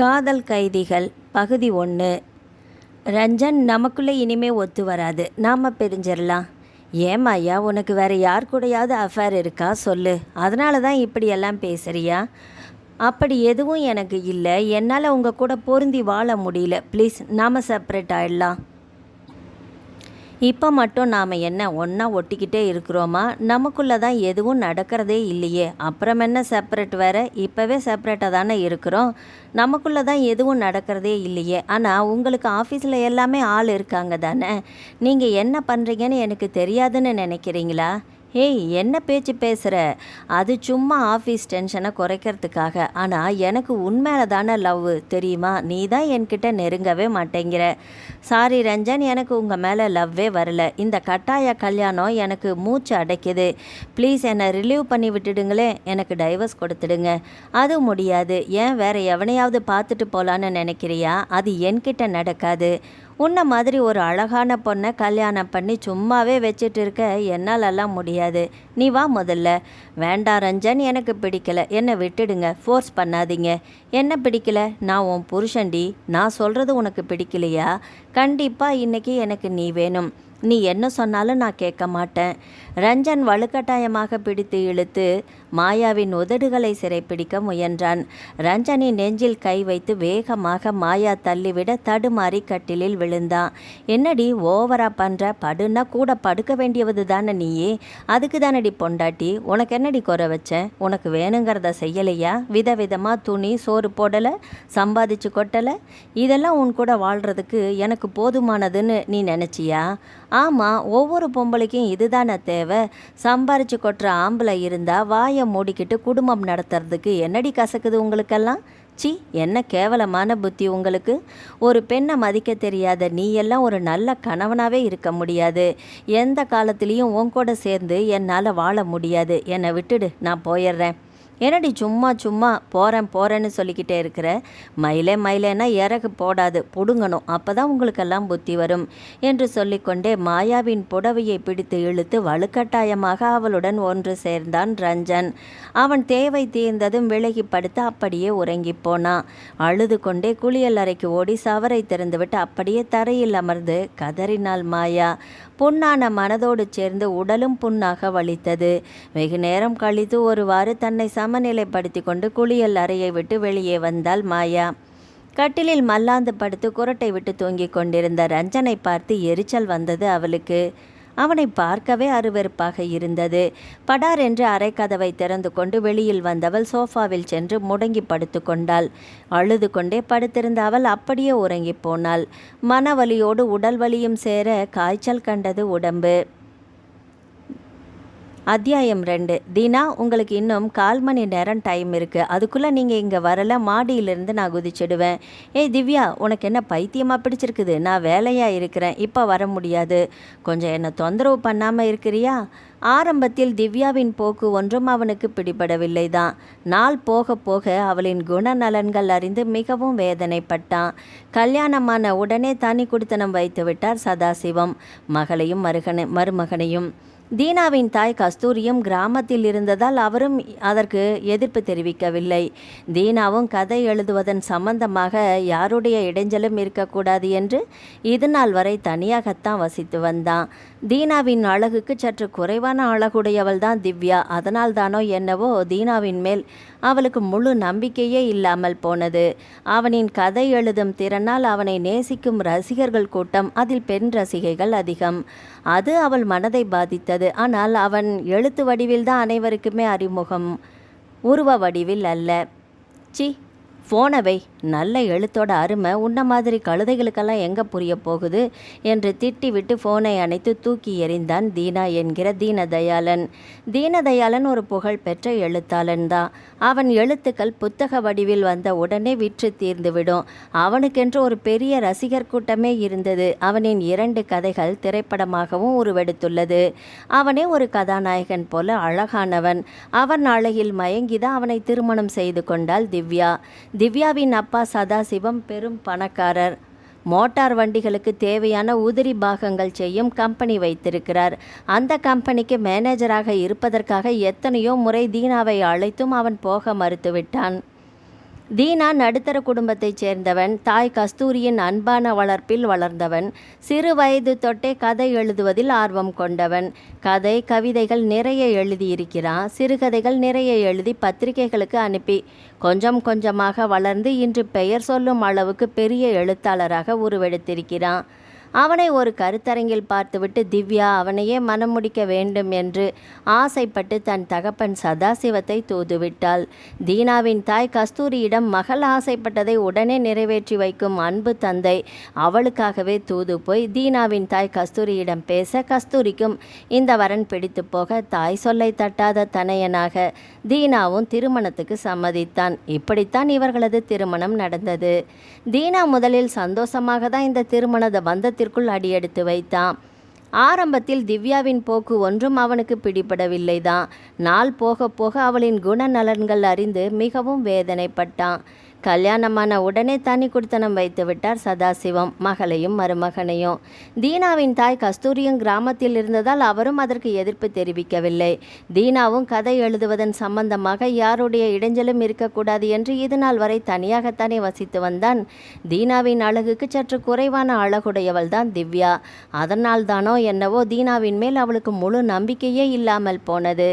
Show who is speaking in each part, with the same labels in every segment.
Speaker 1: காதல் கைதிகள் பகுதி ஒன்று ரஞ்சன் நமக்குள்ளே இனிமே ஒத்து வராது. நாம் பிரிஞ்சிடலாம் ஏமாய்யா உனக்கு வேறு யார் கூடயாவது அஃபேர் இருக்கா? சொல்லு. அதனால தான் இப்படியெல்லாம் பேசுறியா? அப்படி எதுவும் எனக்கு இல்லை. என்னால் உங்கள் கூட பொருந்தி வாழ முடியல. ப்ளீஸ் நாம் செப்பரேட் ஆகிடலாம் இப்போ மட்டும் நாம் என்ன ஒன்றா ஒட்டிக்கிட்டே இருக்கிறோமா? நமக்குள்ளே தான் எதுவும் நடக்கிறதே இல்லையே. அப்புறம் என்ன செப்பரேட் வேறு? இப்போவே செப்பரேட்டாக தானே இருக்கிறோம். நமக்குள்ளே தான் எதுவும் நடக்கிறதே இல்லையே. ஆனால் உங்களுக்கு ஆஃபீஸில் எல்லாமே ஆள் இருக்காங்க தானே? நீங்கள் என்ன பண்ணுறீங்கன்னு எனக்கு தெரியாதுன்னு நினைக்கிறீங்களா? ஏய் என்ன பேச்சு பேசுகிற அது சும்மா ஆஃபீஸ் டென்ஷனை குறைக்கிறதுக்காக. ஆனால் எனக்கு உண்மையில தானே லவ் தெரியுமா? நீ தான் என்கிட்ட நெருங்கவே மாட்டேங்கிற. சாரி ரஞ்சன் எனக்கு உங்கள் மேலே லவ்வே வரல. இந்த கட்டாய கல்யாணம் எனக்கு மூச்சு அடைக்குது. ப்ளீஸ் என்னை ரிலீவ் பண்ணி விட்டுடுங்களே. எனக்கு டைவர்ஸ் கொடுத்துடுங்க. அது முடியாது. ஏன் வேற எவனையாவது பார்த்துட்டு போகலான்னு நினைக்கிறியா? அது என்கிட்ட நடக்காது. உன்னை மாதிரி ஒரு அழகான பொண்ணை கல்யாணம் பண்ணி சும்மாவே வச்சுட்டு இருக்க என்னாலெல்லாம் முடியாது. நீ வா முதல்ல. வேண்டாம் ரஞ்சன் எனக்கு பிடிக்கல. என்னை விட்டுடுங்க. ஃபோர்ஸ் பண்ணாதீங்க. என்ன பிடிக்கல? நான் உன் புருஷன்டி நான் சொல்கிறது உனக்கு பிடிக்கலையா? கண்டிப்பாக இன்னைக்கு எனக்கு நீ வேணும். நீ என்ன சொன்னாலும் நான் கேட்க மாட்டேன். ரஞ்சன் வலுக்கட்டாயமாக பிடித்து இழுத்து மாயாவின் உதடுகளை சிறைப்பிடிக்க முயன்றான். ரஞ்சனி நெஞ்சில் கை வைத்து வேகமாக மாயா தள்ளிவிட தடுமாறி கட்டிலில் விழுந்தான். என்னடி ஓவரா பண்ற? படுன்னா கூட படுக்க வேண்டியவது தானே நீயே? அதுக்கு தானடி பொண்டாட்டி? உனக்கு என்னடி குறை வச்ச? உனக்கு வேணுங்கிறத செய்யலையா? விதவிதமாக துணி சோறு போடலை? சம்பாதிச்சு கொட்டலை? இதெல்லாம் உன் கூட வாழ்கிறதுக்கு எனக்கு போதுமானதுன்னு நீ நினச்சியா? ஆமாம் ஒவ்வொரு பொம்பளைக்கும் இதுதானே தேவை. சம்பாரிச்சு கொட்டுற ஆம்பளை இருந்தால் வாயை மூடிக்கிட்டு குடும்பம் நடத்துறதுக்கு என்னடி கசக்குது உங்களுக்கெல்லாம்? சி என்ன கேவலமான புத்தி உங்களுக்கு? ஒரு பெண்ணை மதிக்க தெரியாத நீ எல்லாம் ஒரு நல்ல கணவனாகவே இருக்க முடியாது. எந்த காலத்துலேயும் உன் கூட சேர்ந்து என்னால் வாழ முடியாது. என்னை விட்டுடு நான் போயிடுறேன். என்னடி சும்மா சும்மா போகிறேன் போகிறேன்னு சொல்லிக்கிட்டே இருக்கிற? மயிலே மயிலேன்னா இறகு போடாது புடுங்கணும். அப்போ தான் உங்களுக்கெல்லாம் புத்தி வரும் என்று சொல்லிக்கொண்டே மாயாவின் புடவையை பிடித்து இழுத்து வலுக்கட்டாயமாக அவளுடன் ஒன்று சேர்ந்தான் ரஞ்சன். அவன் தேவை தீர்ந்ததும் விலகி படுத்து அப்படியே உறங்கி போனான் அழுது கொண்டே குளியல் அறைக்கு ஓடி சவரை திறந்துவிட்டு அப்படியே தரையில் அமர்ந்து கதறினாள் மாயா. புண்ணான மனதோடு சேர்ந்து உடலும் புண்ணாக வலித்தது. வெகு நேரம் கழித்து ஒருவாறு தன்னை சமநிலைப்படுத்தி கொண்டு குளியல் அறையை விட்டு வெளியே வந்தாள் மாயா. கட்டிலில் மல்லாந்து படுத்து குரட்டை விட்டு தூங்கிக் கொண்டிருந்த ரஞ்சனை பார்த்து எரிச்சல் வந்தது அவளுக்கு. அவனை பார்க்கவே அருவருப்பாக இருந்தது. படார் என்று அரைக்கதவை திறந்து கொண்டு வெளியில் வந்தவள் சோஃபாவில் சென்று முடங்கி படுத்து கொண்டாள். அழுது கொண்டே படுத்திருந்த அவள் அப்படியே உறங்கி போனாள். மனவலியோடு உடல் வலியும் சேர காய்ச்சல் கண்டது உடம்பு. அத்தியாயம் ரெண்டு. தீனா உங்களுக்கு இன்னும் கால் மணி நேரம் டைம் இருக்குது அதுக்குள்ளே நீங்கள் இங்கே வரல மாடியிலேருந்து நான் குதிச்சிடுவேன். ஏய் திவ்யா உனக்கு என்ன பைத்தியமாக பிடிச்சிருக்குது? நான் வேலையாக இருக்கிறேன் இப்போ வர முடியாது. கொஞ்சம் என்னை தொந்தரவு பண்ணாமல் இருக்கிறியா? ஆரம்பத்தில் திவ்யாவின் போக்கு ஒன்றும் அவனுக்கு பிடிபடவில்லை தான் நாள் போக போக அவளின் குணநலன்கள் அறிந்து மிகவும் வேதனைப்பட்டான். கல்யாணமான உடனே தனி குடித்தனம் வைத்து விட்டார் சதாசிவம் மகளையும் மருகனை மருமகனையும். தீனாவின் தாய் கஸ்தூரியும் கிராமத்தில் இருந்ததால் அவரும் அதற்கு எதிர்ப்பு தெரிவிக்கவில்லை. தீனாவும் கதை எழுதுவதன் சம்பந்தமாக யாருடைய இடைஞ்சலும் இருக்கக்கூடாது என்று இதுநாள் வரை தனியாகத்தான் வசித்து வந்தான். தீனாவின் அழகுக்கு சற்று குறைவான அழகுடையவள் தான் திவ்யா. அதனால் தானோ என்னவோ தீனாவின் மேல் அவளுக்கு முழு நம்பிக்கையே இல்லாமல் போனது. அவனின் கதை எழுதும் திறனால் அவனை நேசிக்கும் ரசிகர்கள் கூட்டம் அதில் பெண் ரசிகைகள் அதிகம். அது அவள் மனதை பாதித்தது. ஆனால் அவன் எழுத்து வடிவில் தான் அனைவருக்குமே அறிமுகம். உருவ வடிவில் அல்ல. சி போனவை. நல்ல எழுத்தோட அருமை உன்ன மாதிரி கழுதைகளுக்கெல்லாம் எங்கே புரிய போகுது? என்று திட்டிவிட்டு ஃபோனை அணைத்து தூக்கி எறிந்தான் தீனா என்கிற தீனதயாளன். தீனதயாளன் ஒரு புகழ்பெற்ற எழுத்தாளன் தான். அவன் எழுத்துக்கள் புத்தக வடிவில் வந்த உடனே விற்று தீர்ந்துவிடும். அவனுக்கென்று ஒரு பெரிய ரசிகர் கூட்டமே இருந்தது. அவனின் இரண்டு கதைகள் திரைப்படமாகவும் உருவெடுத்துள்ளது. அவனே ஒரு கதாநாயகன் போல அழகானவன். அவன் அழகில் மயங்கிதான் அவனை திருமணம் செய்து கொண்டாள் திவ்யா. திவ்யாவின் அப்பா சதாசிவம் பெரும் பணக்காரர். மோட்டார் வண்டிகளுக்கு தேவையான உதிரி பாகங்கள் செய்யும் கம்பெனி வைத்திருக்கிறார். அந்த கம்பெனிக்கு மேனேஜராக இருப்பதற்காக எத்தனையோ முறை தீனாவை அழைத்தும் அவன் போக மறுத்துவிட்டான். தீனா நடுத்தர குடும்பத்தைச் சேர்ந்தவன் தாய் கஸ்தூரியின் அன்பான வளர்ப்பில் வளர்ந்தவன் சிறு வயது தொட்டே கதை எழுதுவதில் ஆர்வம் கொண்டவன். கதை கவிதைகள் நிறைய எழுதியிருக்கிறான். சிறுகதைகள் நிறைய எழுதி பத்திரிகைகளுக்கு அனுப்பி கொஞ்சம் கொஞ்சமாக வளர்ந்து இன்று பெயர் சொல்லும் அளவுக்கு பெரிய எழுத்தாளராக உருவெடுத்திருக்கிறான். அவனை ஒரு கருத்தரங்கில் பார்த்துவிட்டு திவ்யா அவனையே மனம் முடிக்க வேண்டும் என்று ஆசைப்பட்டு தன் தகப்பன் சதாசிவத்தை தூதுவிட்டாள். தீனாவின் தாய் கஸ்தூரியிடம் மகள் ஆசைப்பட்டதை உடனே நிறைவேற்றி வைக்கும் அன்பு தந்தை அவளுக்காகவே தூது போய் தீனாவின் தாய் கஸ்தூரியிடம் பேச கஸ்தூரிக்கும் இந்த வரன் பிடித்து போக தாய் சொல்லை தட்டாத தனையனாக தீனாவும் திருமணத்துக்கு சம்மதித்தான். இப்படித்தான் இவர்களது திருமணம் நடந்தது. தீனா முதலில் சந்தோஷமாக தான் இந்த திருமண பந்தத்திற்குள் அடியெடுத்து வைத்தான். ஆரம்பத்தில் திவ்யாவின் போக்கு ஒன்றும் அவனுக்கு பிடிபடவில்லைதான். நாள் போக போக அவளின் குணநலன்கள் அறிந்து மிகவும் வேதனைப்பட்டான். கல்யாணமான உடனே தனி குடித்தனம் வைத்து விட்டார் சதாசிவம் மகளையும் மருமகனையும். தீனாவின் தாய் கஸ்தூரியும் கிராமத்தில் இருந்ததால் அவரும் அதற்கு எதிர்ப்பு தெரிவிக்கவில்லை. தீனாவும் கதை எழுதுவதன் சம்பந்தமாக யாருடைய இடைஞ்சலும் இருக்கக்கூடாது என்று இது நாள் வரை தனியாகத்தானே வசித்து வந்தான். தீனாவின் அழகுக்கு சற்று குறைவான அழகுடையவள் தான் திவ்யா. அதனால் தானோ என்னவோ தீனாவின் மேல் அவளுக்கு முழு நம்பிக்கையே இல்லாமல் போனது.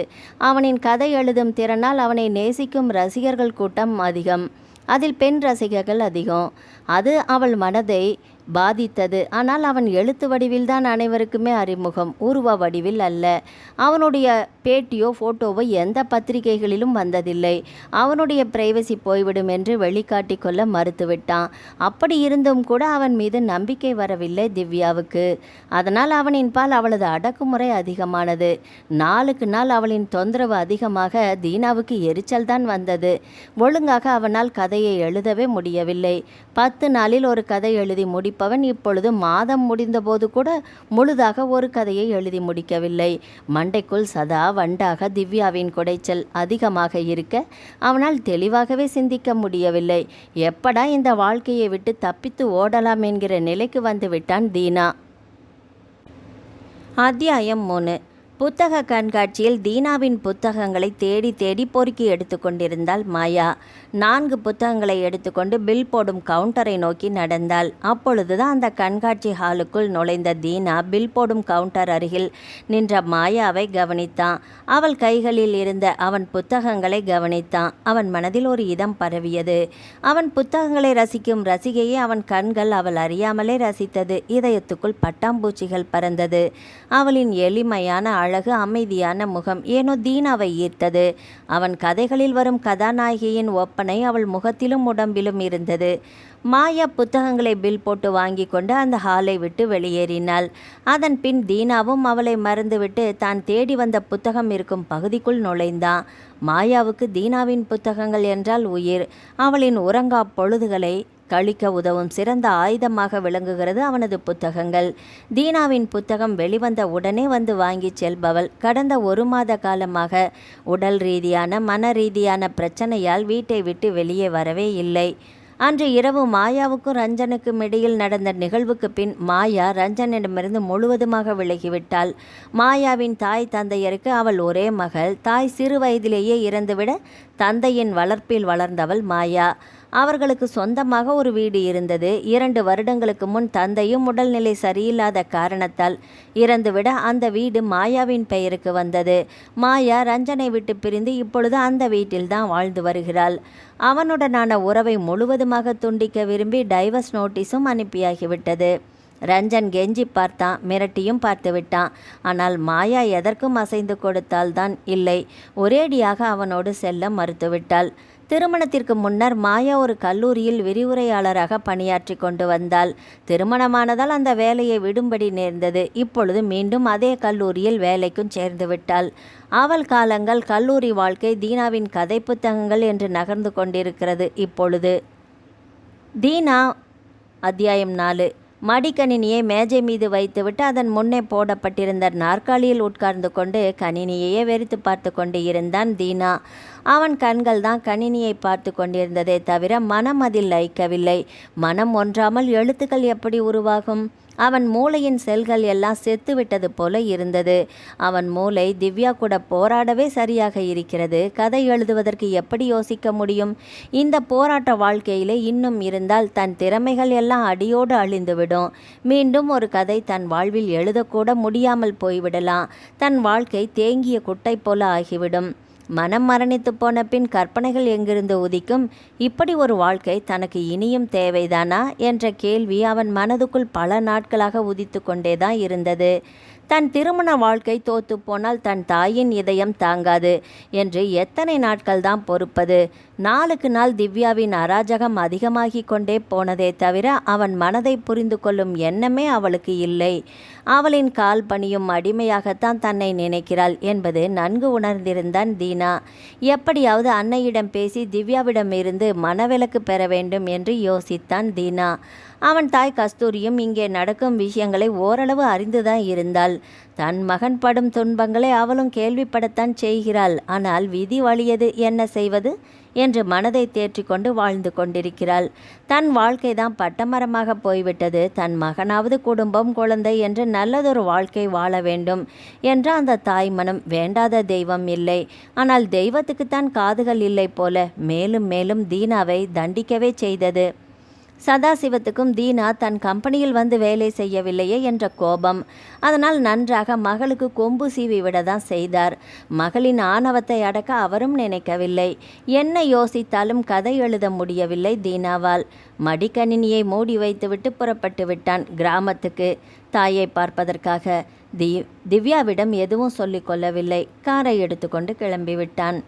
Speaker 1: அவனின் கதை எழுதும் திறனால் அவனை நேசிக்கும் ரசிகர்கள் கூட்டம் அதிகம். அதில் பெண் ரசிகர்கள் அதிகம். அது அவள் மனதை பாதித்தது. ஆனால் அவன் எழுத்து வடிவில்தான் அனைவருக்குமே அறிமுகம். உருவ வடிவில் அல்ல. அவனுடைய பேட்டியோ ஃபோட்டோவோ எந்த பத்திரிகைகளிலும் வந்ததில்லை. அவனுடைய பிரைவசி போய்விடும் என்று வெளிக்காட்டி கொள்ள மறுத்துவிட்டான். அப்படி இருந்தும் கூட அவன் மீது நம்பிக்கை வரவில்லை திவ்யாவுக்கு. அதனால் அவனின் பால் அவளது அடக்குமுறை அதிகமானது. நாளுக்கு நாள் அவளின் தொந்தரவு அதிகமாக தீனாவுக்கு எரிச்சல் தான் வந்தது. ஒழுங்காக அவனால் கதையை எழுதவே முடியவில்லை. பத்து நாளில் ஒரு கதை எழுதி முடி முடிப்பவன் இப்பொழுது மாதம் முடிந்தபோது கூட முழுதாக ஒரு கதையை எழுதி முடிக்கவில்லை. மண்டைக்குள் சதா வண்டாக திவ்யாவின் குடைச்சல் அதிகமாக இருக்க அவனால் தெளிவாகவே சிந்திக்க முடியவில்லை. எப்படா இந்த வாழ்க்கையை விட்டு தப்பித்து ஓடலாம் என்கிற நிலைக்கு வந்துவிட்டான் தீனா. அத்தியாயம் மூணு. புத்தக கண்காட்சியில் தீனாவின் புத்தகங்களை தேடி தேடி பொறுக்கி எடுத்துக்கொண்டிருந்தாள் மாயா. நான்கு புத்தகங்களை எடுத்துக்கொண்டு பில் போடும் கவுண்டரை நோக்கி நடந்தாள். அப்பொழுதுதான் அந்த கண்காட்சி ஹாலுக்குள் நுழைந்த தீனா பில் போடும் கவுண்டர் அருகில் நின்ற மாயாவை கவனித்தான். அவள் கைகளில் இருந்த அவன் புத்தகங்களை கவனித்தான். அவன் மனதில் ஒரு இதம் பரவியது. அவன் புத்தகங்களை ரசிக்கும் ரசிகையை அவன் கண்கள் அவள் அறியாமலே ரசித்தது. இதயத்துக்குள் பட்டாம்பூச்சிகள் பறந்தது. அவளின் எளிமையான அழகு அமைதியான முகம். ஏனோ தீனாவை ஈர்த்தது. அவன் கதைகளில் வரும் கதாநாயகியின் ஒப்பனை அவள் முகத்திலும் உடம்பிலும் இருந்தது. மாயா புத்தகங்களை பில் போட்டு வாங்கி கொண்டு அந்த ஹாலை விட்டு வெளியேறினாள். அதன் பின் தீனாவும் அவளை மறந்துவிட்டு தான் தேடி வந்த புத்தகம் இருக்கும் பகுதிக்குள் நுழைந்தான். மாயாவுக்கு தீனாவின் புத்தகங்கள் என்றால் உயிர். அவளின் உறங்கா பொழுதுகளை கழிக்க உதவும் சிறந்த ஆயுதமாக விளங்குகிறது அவனது புத்தகங்கள். தீனாவின் புத்தகம் வெளிவந்த உடனே வந்து வாங்கி செல்பவள். கடந்த ஒரு மாத காலமாக உடல் ரீதியான மன ரீதியான பிரச்சனையால் வீட்டை விட்டு வெளியே வரவே இல்லை. அன்று இரவு மாயாவுக்கும் ரஞ்சனுக்கும் இடையில் நடந்த நிகழ்வுக்கு பின் மாயா ரஞ்சனிடமிருந்து முழுவதுமாக விலகிவிட்டாள். மாயாவின் தாய் தந்தையருக்கு அவள் ஒரே மகள். தாய் சிறு வயதிலேயே இறந்துவிட தந்தையின் வளர்ப்பில் வளர்ந்தவள் மாயா. அவர்களுக்கு சொந்தமாக ஒரு வீடு இருந்தது. இரண்டு வருடங்களுக்கு முன் தந்தையும் உடல்நிலை சரியில்லாத காரணத்தால் இறந்துவிட அந்த வீடு மாயாவின் பெயருக்கு வந்தது. மாயா ரஞ்சனை விட்டு பிரிந்து இப்பொழுது அந்த வீட்டில்தான் வாழ்ந்து வருகிறாள். அவனுடனான உறவை முழுவதுமாக துண்டிக்க விரும்பி டைவர்ஸ் நோட்டீஸும் அனுப்பியாகிவிட்டது. ரஞ்சன் கெஞ்சி பார்த்தான் மிரட்டியும் பார்த்து விட்டான் ஆனால் மாயா எதற்கும் அசைந்து கொடுத்தால்தான் இல்லை. ஒரேடியாக அவனோடு செல்ல மறுத்துவிட்டாள். திருமணத்திற்கு முன்னர் மாயா ஒரு கல்லூரியில் விரிவுரையாளராக பணியாற்றி கொண்டு வந்தாள். திருமணமானதால் அந்த வேலையை விடும்படி நேர்ந்தது. இப்பொழுது மீண்டும் அதே கல்லூரியில் வேலைக்கும் சேர்ந்து விட்டாள். அவள் காலங்கள் கல்லூரி வாழ்க்கை தீனாவின் கதை புத்தகங்கள் என்று நகர்ந்து கொண்டிருக்கிறது. இப்பொழுது தீனா அத்தியாயம் நாலு. மடிக்கணினியை மேஜை மீது வைத்துவிட்டு அதன் முன்னே போடப்பட்டிருந்த நாற்காலியில் உட்கார்ந்து கொண்டு கணினியையே வெறித்து பார்த்து கொண்டு இருந்தான் தீனா. அவன் கண்கள் தான் கணினியை பார்த்து கொண்டிருந்ததே தவிர மனம் அதில் லயிக்கவில்லை. மனம் ஒன்றாமல் எழுத்துக்கள் எப்படி உருவாகும்? அவன் மூளையின் செல்கள் எல்லாம் செத்துவிட்டது போல இருந்தது. அவன் மூளை திவ்யா கூட போராடவே சரியாக இருக்கிறது. கதை எழுதுவதற்கு எப்படி யோசிக்க முடியும்? இந்த போராட்ட வாழ்க்கையிலே இன்னும் இருந்தால் தன் திறமைகள் எல்லாம் அடியோடு அழிந்துவிடும். மீண்டும் ஒரு கதை தன் வாழ்வில் எழுதக்கூட முடியாமல் போய்விடலாம். தன் வாழ்க்கை தேங்கிய குட்டை போல ஆகிவிடும். மனம் மரணித்து போன பின் கற்பனைகள் எங்கிருந்து உதிக்கும்? இப்படி ஒரு வாழ்க்கை தனக்கு இனியும் தேவைதானா? என்ற கேள்வி அவன் மனதுக்குள் பல நாட்களாக உதித்து கொண்டேதான் இருந்தது. தன் திருமண வாழ்க்கை தோத்து போனால் தன் தாயின் இதயம் தாங்காது என்று எத்தனை நாட்கள் தான் பொறுப்பது? நாளுக்கு நாள் திவ்யாவின் அராஜகம் அதிகமாகி கொண்டே போனதே தவிர அவன் மனதை புரிந்து கொள்ளும் எண்ணமே அவளுக்கு இல்லை. அவளின் கால் பணியும் அடிமையாகத்தான் தன்னை நினைக்கிறாள் என்பது நன்கு உணர்ந்திருந்தான் தீனா. எப்படியாவது அன்னையிடம் பேசி திவ்யாவிடம் இருந்து மனவிலக்கு பெற வேண்டும் என்று யோசித்தான் தீனா. அவன் தாய் கஸ்தூரியும் இங்கே நடக்கும் விஷயங்களை ஓரளவு அறிந்துதான் இருந்தாள். தன் மகன் படும் துன்பங்களை அவளும் கேள்விப்படத்தான் செய்கிறாள். ஆனால் விதி வழியது என்ன செய்வது? என்று மனதை தேற்றிக்கொண்டு வாழ்ந்து கொண்டிருக்கிறாள். தன் வாழ்க்கைதான் பட்டமரமாக போய்விட்டது. தன் மகனாவது குடும்பம் குழந்தை என்று நல்லதொரு வாழ்க்கை வாழ வேண்டும் என்ற அந்த தாய் மனம் வேண்டாத தெய்வம் இல்லை. ஆனால் தெய்வத்துக்குத்தான் காதுகள் இல்லை போல மேலும் மேலும் தீனாவை தண்டிக்கவே செய்தது. சதாசிவத்துக்கும் தீனா தன் கம்பெனியில் வந்து வேலை செய்யவில்லையே என்ற கோபம். அதனால் நன்றாக மகளுக்கு கொம்பு சீவி விட தான் செய்தார். மகளின் ஆணவத்தை அடக்க அவரும் நினைக்கவில்லை. என்ன யோசித்தாலும் கதை எழுத முடியவில்லை தீனாவால். மடிக்கணினியை மூடி வைத்துவிட்டு புறப்பட்டு விட்டான் கிராமத்துக்கு. தாயை பார்ப்பதற்காக தி திவ்யாவிடம் எதுவும் சொல்லிக் கொள்ளவில்லை. காரை எடுத்துக்கொண்டு கிளம்பிவிட்டான்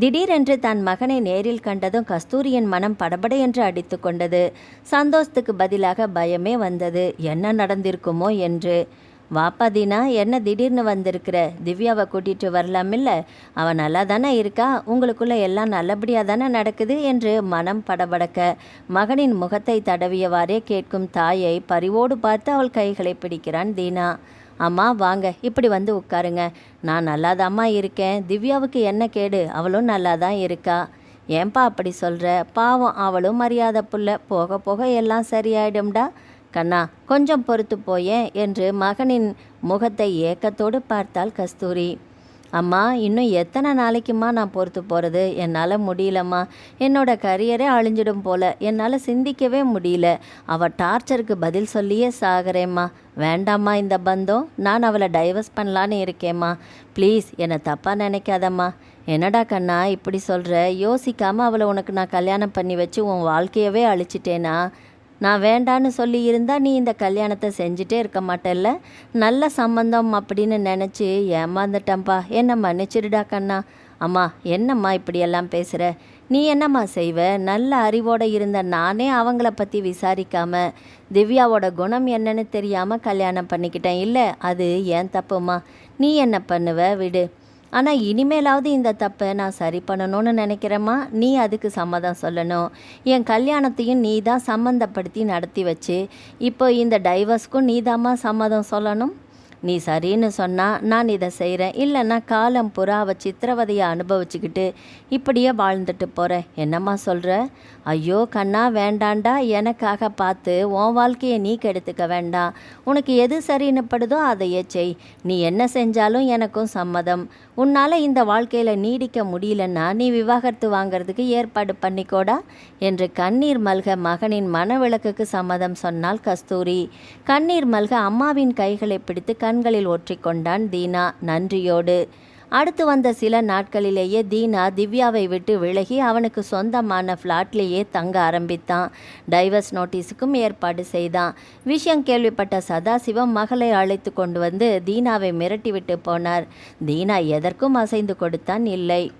Speaker 1: திடீரென்று தன் மகனை நேரில் கண்டதும் கஸ்தூரியின் மனம் படபட என்று அடித்து கொண்டது. சந்தோஷத்துக்கு பதிலாக பயமே வந்தது. என்ன நடந்திருக்குமோ என்று. வாப்பா தீனா என்ன திடீர்னு வந்திருக்கிற? திவ்யாவை கூட்டிகிட்டு வரலாமில்ல? அவன் நல்லா தானே இருக்கா? உங்களுக்குள்ள எல்லாம் நல்லபடியாக தானே நடக்குது? என்று மனம் படபடக்க மகனின் முகத்தை தடவியவாறே கேட்கும் தாயை பரிவோடு பார்த்து அவள் கைகளை பிடிக்கிறான் தீனா. அம்மா வாங்க இப்படி வந்து உட்காருங்க. நான் நல்லாதாம்மா இருக்கேன். திவ்யாவுக்கு என்ன கேடு? அவளும் நல்லா தான் இருக்கா. ஏன்பா அப்படி சொல்கிற பாவம் அவளும் மரியாதை புள்ள. போக போக எல்லாம் சரியாயிடும்டா. கண்ணா கொஞ்சம் பொறுத்து போயேன் என்று மகனின் முகத்தை ஏக்கத்தோடு பார்த்தாள் கஸ்தூரி. அம்மா இன்னும் எத்தனை நாளைக்குமா நான் பொறுத்து போகிறது என்னால் முடியலம்மா. என்னோட கரியரே அழிஞ்சிடும் போல. என்னால் சிந்திக்கவே முடியல. அவள் டார்ச்சருக்கு பதில் சொல்லியே சாகிறேம்மா. வேண்டாம்மா இந்த பந்தம். நான் அவளை டைவர்ஸ் பண்ணலான்னு இருக்கேம்மா. ப்ளீஸ் என்னை தப்பாக நினைக்காதம்மா. என்னடா கண்ணா இப்படி சொல்கிற யோசிக்காமல் அவளை உனக்கு நான் கல்யாணம் பண்ணி வச்சு உன் வாழ்க்கையவே அழிச்சிட்டேனா? நான் வேண்டான்னு சொல்லி இருந்தால் நீ இந்த கல்யாணத்தை செஞ்சுட்டே இருக்க மாட்டல்ல? நல்ல சம்பந்தம் அப்படின்னு நினச்சி ஏமாந்துட்டேன்ப்பா என்ன மன்னிச்சிடுடா கண்ணா. அம்மா என்னம்மா இப்படியெல்லாம் பேசுகிற நீ என்னம்மா செய்வ? நல்ல அறிவோடு இருந்த நானே அவங்கள பற்றி விசாரிக்காம திவ்யாவோட குணம் என்னன்னு தெரியாமல் கல்யாணம் பண்ணிக்கிட்டேன். இல்லை அது ஏன் தப்புமா? நீ என்ன பண்ணுவ? விடு. ஆனால் இனிமேலாவது இந்த தப்பை நான் சரி பண்ணணும்னு நினைக்கிறேம்மா. நீ அதுக்கு சம்மதம் சொல்லணும். என் கல்யாணத்தையும் நீ தான் சம்மந்தப்படுத்தி நடத்தி வச்சு இப்போ இந்த டைவர்ஸ்க்கும் நீ தாம்மா சம்மதம் சொல்லணும்? நீ சரின்னு சொன்னால் நான் இதை செய்கிறேன் இல்லைன்னா காலம் புறாவை சித்திரவதையை அனுபவிச்சுக்கிட்டு இப்படியே வாழ்ந்துட்டு போகிறேன் என்னம்மா சொல்கிற ஐயோ கண்ணா வேண்டாண்டா. எனக்காக பார்த்து உன் வாழ்க்கையை நீ கெடுத்துக்க வேண்டாம். உனக்கு எது சரின்னு படுதோ அதையே செய். நீ என்ன செஞ்சாலும் எனக்கும் சம்மதம். உன்னால் இந்த வாழ்க்கையில் நீடிக்க முடியலன்னா நீ விவாகரத்து வாங்கிறதுக்கு ஏற்பாடு பண்ணிக்கோடா என்று கண்ணீர் மல்க மகனின் மனவிளக்குக்கு சம்மதம் சொன்னாள் கஸ்தூரி. கண்ணீர் மல்க அம்மாவின் கைகளை பிடித்து கண் கண்களில் ஒற்றிக்கொண்டான் தீனா நன்றியோடு. அடுத்து வந்த சில நாட்களிலேயே தீனா திவ்யாவை விட்டு விலகி அவனுக்கு சொந்தமான ஃப்ளாட்லேயே தங்க ஆரம்பித்தான். டைவர்ஸ் நோட்டீஸுக்கும் ஏற்பாடு செய்தான். விஷயம் கேள்விப்பட்ட சதாசிவம் மகளை அழைத்து கொண்டு வந்து தீனாவை மிரட்டிவிட்டு போனார். தீனா எதற்கும் அசைந்து கொடுத்தான் இல்லை.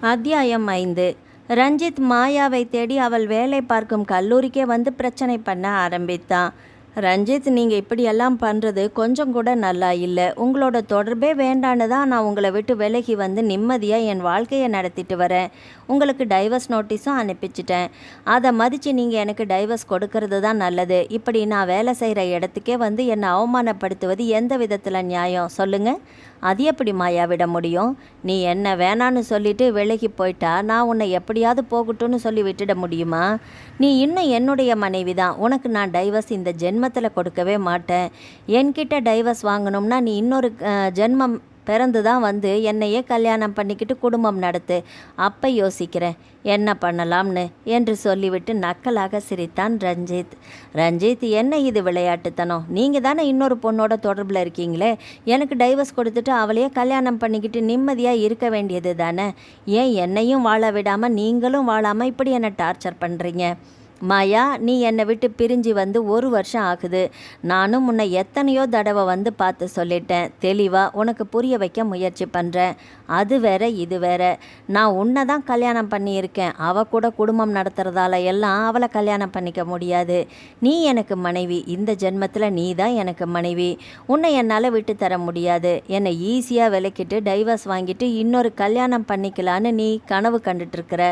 Speaker 1: அத்தியாயம் ஐந்து. ரஞ்சித் மாயாவை தேடி அவள் வேலை பார்க்கும் கல்லூரிக்கே வந்து பிரச்சனை பண்ண ஆரம்பித்தான். ரஞ்சித் நீங்கள் இப்படியெல்லாம் பண்ணுறது கொஞ்சம் கூட நல்லா இல்லை. உங்களோட தொடர்பே வேண்டான்னு தான் நான் உங்களை விட்டு விலகி வந்து நிம்மதியாக என் வாழ்க்கையை நடத்திட்டு வரேன். உங்களுக்கு டைவர்ஸ் நோட்டீஸும் அனுப்பிச்சிட்டேன். அதை மதித்து நீங்கள் எனக்கு டைவர்ஸ் கொடுக்கறது தான் நல்லது. இப்படி நான் வேலை செய்கிற இடத்துக்கே வந்து என்னை அவமானப்படுத்துவது எந்த விதத்தில் நியாயம்? சொல்லுங்கள் அது எப்படி மாயா விட முடியும்? நீ என்ன வேணான்னு சொல்லிட்டு விலகி போயிட்டா நான் உன்னை எப்படியாவது போகட்டும்னு சொல்லி விட்டுட முடியுமா? நீ இன்னும் என்னுடைய மனைவி தான். உனக்கு நான் டைவர்ஸ் இந்த ஜென்மத்தில் கொடுக்கவே மாட்டேன். என்கிட்ட டைவர்ஸ் வாங்கணும்னா நீ இன்னொரு ஜென்மம் பிறந்து தான் வந்து என்னையே கல்யாணம் பண்ணிக்கிட்டு குடும்பம் நடத்து. அப்போ யோசிக்கிறேன் என்ன பண்ணலாம்னு? என்று சொல்லிவிட்டு நக்கலாக சிரித்தான் ரஞ்சித். ரஞ்சித் என்ன இது விளையாட்டுத்தனம்? நீங்கள் தானே இன்னொரு பொண்ணோட தொடர்பில் இருக்கீங்களே? எனக்கு டைவர்ஸ் கொடுத்துட்டு அவளையே கல்யாணம் பண்ணிக்கிட்டு நிம்மதியாக இருக்க வேண்டியது தானே ஏன் என்னையும் வாழ விடாமல் நீங்களும் வாழாமல் இப்படி என்னை டார்ச்சர் பண்ணுறீங்க மாயா நீ என்னை விட்டு பிரிஞ்சு வந்து ஒரு வருஷம் ஆகுது. நானும் உன்னை எத்தனையோ தடவை வந்து பார்த்து சொல்லிட்டேன். தெளிவாக உனக்கு புரிய வைக்க முயற்சி பண்ணுறேன் அது வேற இது வேற. நான் உன்னை தான் கல்யாணம் பண்ணியிருக்கேன். அவ கூட குடும்பம் நடத்துறதால எல்லாம் அவளை கல்யாணம் பண்ணிக்க முடியாது. நீ எனக்கு மனைவி. இந்த ஜென்மத்தில் நீ தான் எனக்கு மனைவி. உன்னை என்னால் விட்டு தர முடியாது. என்னை ஈஸியாக விலக்கிட்டு டைவர்ஸ் வாங்கிட்டு இன்னொரு கல்யாணம் பண்ணிக்கலான்னு நீ கனவு கண்டுட்டு இருக்கிற.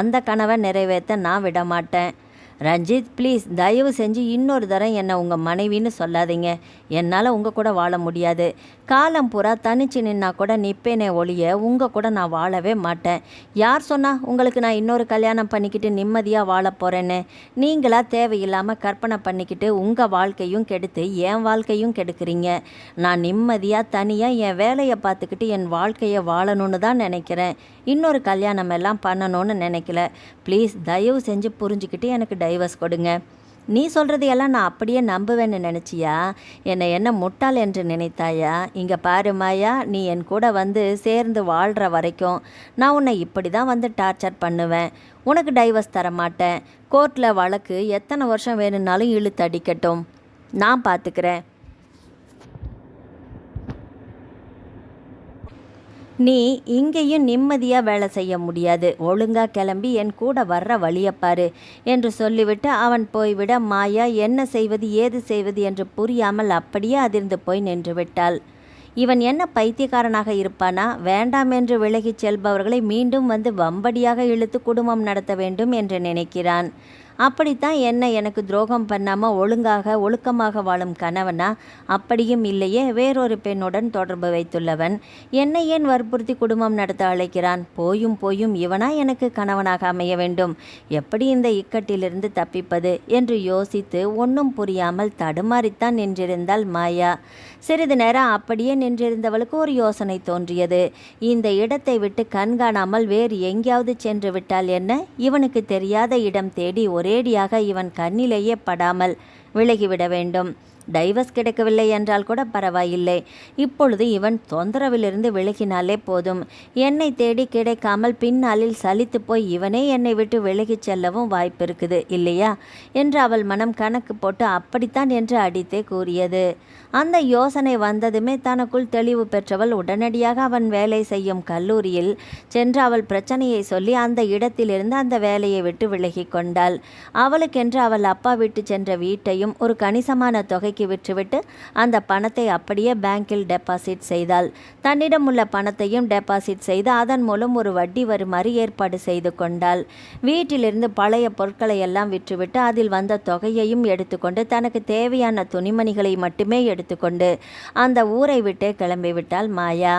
Speaker 1: அந்த கனவை நிறைவேற்ற நான் விட மாட்டேன் ரஞ்சித் ப்ளீஸ் தயவு செஞ்சு இன்னொரு தரம் என்னை உங்கள் மனைவின்னு சொல்லாதீங்க. என்னால் உங்கள் கூட வாழ முடியாது. காலம் பூரா தனிச்சு நின்னா கூட நிற்பேனே ஒழிய உங்கள் கூட நான் வாழவே மாட்டேன். யார் சொன்னா உங்களுக்கு நான் இன்னொரு கல்யாணம் பண்ணிக்கிட்டு நிம்மதியாக வாழ போகிறேன்னு நீங்களா தேவையில்லாமல் கற்பனை பண்ணிக்கிட்டு உங்கள் வாழ்க்கையும் கெடுத்து என் வாழ்க்கையும் கெடுக்கிறீங்க. நான் நிம்மதியாக தனியாக என் வேலையை பார்த்துக்கிட்டு என் வாழ்க்கையை வாழணும்னு தான் நினைக்கிறேன். இன்னொரு கல்யாணம் எல்லாம் பண்ணணும்னு நினைக்கல. ப்ளீஸ் தயவு செஞ்சு புரிஞ்சுக்கிட்டு எனக்கு டைவர்ஸ் கொடுங்க. நீ சொல்கிறதையெல்லாம் நான் அப்படியே நம்புவேன்னு நினச்சியா? என்னை என்ன முட்டாள் என்று நினைத்தாயா? இங்கே பாரு மாயா நீ என் கூட வந்து சேர்ந்து வாழ்கிற வரைக்கும் நான் உன்னை இப்படி தான் வந்து டார்ச்சர் பண்ணுவேன். உனக்கு டைவர்ஸ் தர மாட்டேன் கோர்ட்டில் வழக்கு எத்தனை வருஷம் வேணும்னாலும் இழுத்து அடிக்கட்டும். நான் பார்த்துக்கிறேன் நீ இங்கேயும் நிம்மதியாக வேலை செய்ய முடியாது. ஒழுங்காக கிளம்பி என் கூட வர்ற வழியப்பாரு என்று சொல்லிவிட்டு அவன் போய்விட மாயா என்ன செய்வது ஏது செய்வது என்று புரியாமல் அப்படியே அதிர்ந்து போய் நின்று விட்டாள். இவன் என்ன பைத்தியக்காரனாக இருப்பானா? வேண்டாம் என்று விலகிச் செல்பவர்களை மீண்டும் வந்து வம்படியாக இழுத்து குடும்பம் நடத்த வேண்டும் என்று நினைக்கிறான். அப்படித்தான் என்ன எனக்கு துரோகம் பண்ணாமல் ஒழுங்காக ஒழுக்கமாக வாழும் கணவனா? அப்படியும் இல்லையே வேறொரு பெண்ணுடன் தொடர்பு வைத்துள்ளவன். என்னை ஏன் வற்புறுத்தி குடும்பம் நடத்த அழைக்கிறான்? போயும் போயும் இவனா எனக்கு கணவனாக அமைய வேண்டும். எப்படி இந்த இக்கட்டிலிருந்து தப்பிப்பது? என்று யோசித்து ஒன்றும் புரியாமல் தடுமாறித்தான் நின்றிருந்தாள் மாயா. சிறிது நேரம் அப்படியே நின்றிருந்தவளுக்கு ஒரு யோசனை தோன்றியது. இந்த இடத்தை விட்டு கண்காணாமல் வேறு எங்கேயாவது சென்று விட்டால் என்ன? இவனுக்கு தெரியாத இடம் தேடி ஒரேடியாக இவன் கண்ணிலேயே படாமல் விலகிவிட வேண்டும். டைவர்ஸ் கிடைக்கவில்லை என்றால் கூட பரவாயில்லை. இப்பொழுது இவன் தொந்தரவிலிருந்து விலகினாலே போதும். என்னை தேடி கிடைக்காமல் பின்னாளில் சலித்து போய் இவனே என்னை விட்டு விலகிச் செல்லவும் வாய்ப்பு இருக்குது இல்லையா? என்று அவள் மனம் கணக்கு போட்டு அப்படித்தான் என்று அடித்தே கூறியது. அந்த யோசனை வந்ததுமே தனக்குள் தெளிவு பெற்றவள் உடனடியாக அவன் வேலை செய்யும் கல்லூரியில் சென்று அவள் பிரச்சனையை சொல்லி அந்த இடத்திலிருந்து அந்த வேலையை விட்டு விலகி கொண்டாள். அவளுக்கென்று அவள் அப்பா விட்டு சென்ற வீட்டையும் ஒரு கணிசமான தொகை தொகைக்கு விற்றுவிட்டு அந்த பணத்தை அப்படியே பேங்கில் டெபாசிட் செய்தாள். தன்னிடம் உள்ள பணத்தையும் டெபாசிட் செய்து அதன் மூலம் ஒரு வட்டி வருமாறு ஏற்பாடு செய்து கொண்டாள். வீட்டிலிருந்து பழைய பொருட்களை எல்லாம் விற்றுவிட்டு அதில் வந்த தொகையையும் எடுத்துக்கொண்டு தனக்கு தேவையான துணிமணிகளை மட்டுமே எடுத்துக்கொண்டு அந்த ஊரை விட்டே கிளம்பிவிட்டாள் மாயா.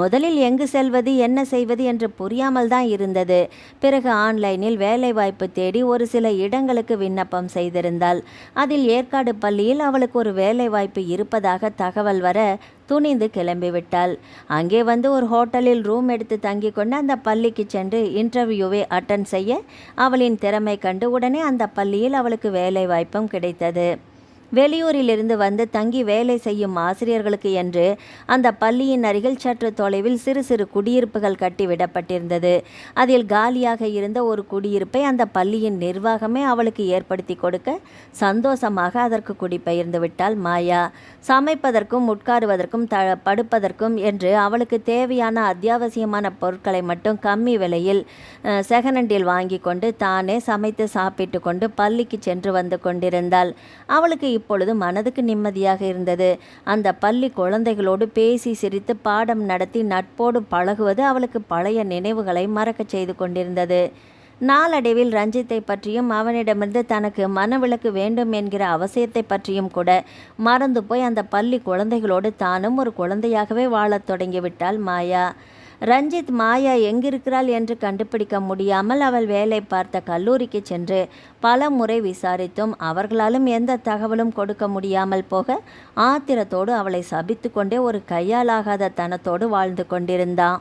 Speaker 1: முதலில் எங்கு செல்வது என்ன செய்வது என்று புரியாமல் தான் இருந்தது. பிறகு ஆன்லைனில் வேலைவாய்ப்பு தேடி ஒரு சில இடங்களுக்கு விண்ணப்பம் செய்திருந்தாள். அதில் ஏற்காடு பள்ளியில் அவளுக்கு ஒரு வேலைவாய்ப்பு இருப்பதாக தகவல் வர துணிந்து கிளம்பிவிட்டாள். அங்கே வந்து ஒரு ஹோட்டலில் ரூம் எடுத்து தங்கி கொண்டு அந்த பள்ளிக்கு சென்று இன்டர்வியூவை அட்டன் செய்ய அவளின் திறமை கண்டு உடனே அந்த பள்ளியில் அவளுக்கு வேலைவாய்ப்பும் கிடைத்தது. வெளியூரிலிருந்து வந்து தங்கி வேலை செய்யும் ஆசிரியர்களுக்கு என்று அந்த பள்ளியின் அருகில் சற்று தொலைவில் சிறு சிறு குடியிருப்புகள் கட்டிவிடப்பட்டிருந்தது அதில் காலியாக இருந்த ஒரு குடியிருப்பை அந்த பள்ளியின் நிர்வாகமே அவளுக்கு ஏற்படுத்தி கொடுக்க சந்தோஷமாக அதற்கு குடிபெயர்ந்து விட்டாள் மாயா. சமைப்பதற்கும் உட்காருவதற்கும் த படுப்பதற்கும் என்று அவளுக்கு தேவையான அத்தியாவசியமான பொருட்களை மட்டும் கம்மி விலையில் செகனண்டில் வாங்கி கொண்டு தானே சமைத்து சாப்பிட்டு கொண்டு பள்ளிக்கு சென்று வந்து கொண்டிருந்தாள். அவளுக்கு இப்பொழுது மனதுக்கு நிம்மதியாக இருந்தது. அந்த பள்ளி குழந்தைகளோடு பேசி சிரித்து பாடம் நடத்தி நட்போடு பழகுவது அவளுக்கு பழைய நினைவுகளை மறக்கச் செய்து கொண்டிருந்தது. நாளடைவில் ரஞ்சித்தை பற்றியும் அவனிடமிருந்து தனக்கு மனவிலக்கு வேண்டும் என்கிற அவசியத்தை பற்றியும் கூட மறந்து போய் அந்த பள்ளி குழந்தைகளோடு தானும் ஒரு குழந்தையாகவே வாழத் தொடங்கிவிட்டாள் மாயா. ரஞ்சித் மாயா எங்கிருக்கிறாள் என்று கண்டுபிடிக்க முடியாமல் அவள் வேலை பார்த்த கல்லூரிக்கு சென்று பல முறை விசாரித்தும் அவர்களாலும் எந்த தகவலும் கொடுக்க முடியாமல் போக ஆத்திரத்தோடு அவளை சபித்து கொண்டே ஒரு கையாலாகாத தனத்தோடு வாழ்ந்து கொண்டிருந்தான்.